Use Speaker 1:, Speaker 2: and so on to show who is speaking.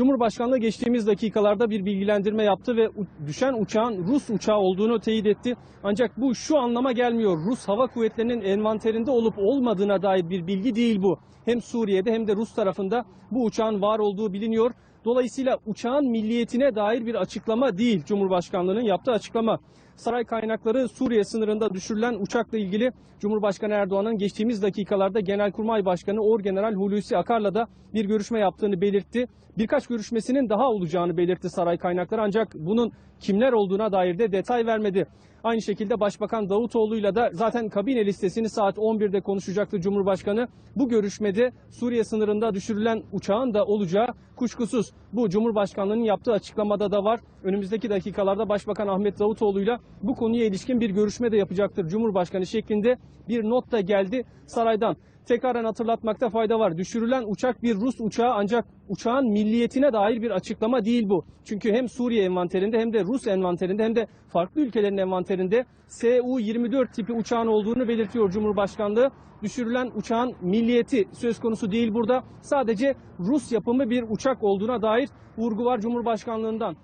Speaker 1: Cumhurbaşkanlığı geçtiğimiz dakikalarda bir bilgilendirme yaptı ve düşen uçağın Rus uçağı olduğunu teyit etti. Ancak bu şu anlama gelmiyor. Rus Hava Kuvvetleri'nin envanterinde olup olmadığına dair bir bilgi değil bu. Hem Suriye'de hem de Rus tarafında bu uçağın var olduğu biliniyor. Dolayısıyla uçağın milliyetine dair bir açıklama değil Cumhurbaşkanlığı'nın yaptığı açıklama. Saray kaynakları Suriye sınırında düşürülen uçakla ilgili Cumhurbaşkanı Erdoğan'ın geçtiğimiz dakikalarda Genelkurmay Başkanı Orgeneral Hulusi Akar'la da bir görüşme yaptığını belirtti. Birkaç görüşmesinin daha olacağını belirtti saray kaynakları ancak bunun kimler olduğuna dair de detay vermedi. Aynı şekilde Başbakan Davutoğlu'yla da zaten kabine listesini saat 11'de konuşacaktı Cumhurbaşkanı. Bu görüşmede Suriye sınırında düşürülen uçağın da olacağı kuşkusuz. Bu Cumhurbaşkanlığının yaptığı açıklamada da var. Önümüzdeki dakikalarda Başbakan Ahmet Davutoğlu'yla bu konuya ilişkin bir görüşme de yapacaktır Cumhurbaşkanı şeklinde bir not da geldi saraydan. Tekraren hatırlatmakta fayda var. Düşürülen uçak bir Rus uçağı ancak uçağın milliyetine dair bir açıklama değil bu. Çünkü hem Suriye envanterinde hem de Rus envanterinde hem de farklı ülkelerin envanterinde Su-24 tipi uçağın olduğunu belirtiyor Cumhurbaşkanlığı. Düşürülen uçağın milliyeti söz konusu değil burada. Sadece Rus yapımı bir uçak olduğuna dair vurgu var Cumhurbaşkanlığından.